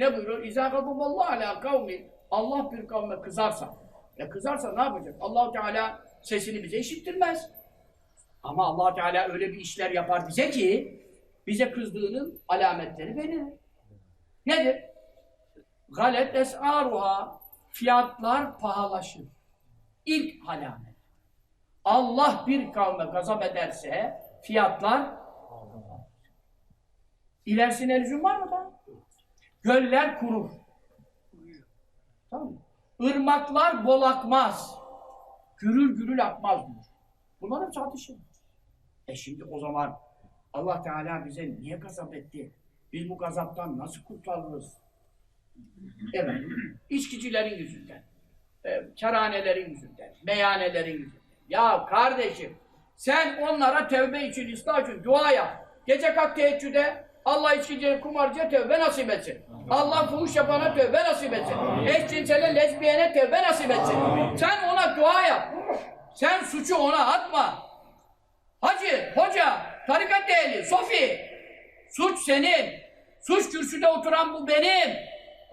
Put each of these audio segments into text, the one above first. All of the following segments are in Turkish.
Ne buyuruyor? İzâ gadaballâhu alâ kavmin. Allah bir kavme kızarsa. Ya kızarsa ne yapacak? allah Teala sesini bize işittirmez. Ama allah Teala öyle bir işler yapar bize ki bize kızdığının alametleri belirlir. Nedir? Galet es'aruha fiyatlar pahalaşır. İlk alamet. Allah bir kavme gazap ederse fiyatlar İlerisine lüzum var mı da? Göller kurur. Tamam mı? Irmaklar bol akmaz. Gürül gürül akmaz diyor. Bunlar hep tartışır. E şimdi o zaman Allah Teala bize niye gazap etti? Biz bu gazaptan nasıl kurtarırız? Evet, içkicilerin yüzünden, e, kerhanelerin yüzünden, meyhanelerin yüzünden. Ya kardeşim, sen onlara tevbe için, ıslah için dua yap. Gece kalk teheccüde, Allah içkiciye, kumarcıya tevbe nasip etsin. Allah fuhuş yapana tevbe nasip etsin. Eşcinsele, lezbiyene tevbe nasip etsin. Sen ona dua yap. Sen suçu ona atma. Hacı, hoca, tarikat değerli, sofi. Suç senin. Suç kürsüde oturan bu benim.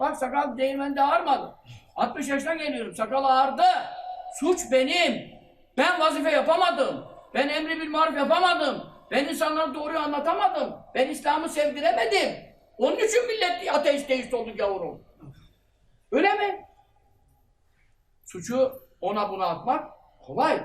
Bak sakal değirmende ağarmadı. 60 yaştan geliyorum. Sakal ağardı. Suç benim. Ben vazife yapamadım. Ben emri bil maruf yapamadım. Ben insanlara doğruyu anlatamadım. Ben İslam'ı sevdiremedim. Onun için millet ateist deist oldu yavrum. Öyle mi? Suçu ona buna atmak kolay.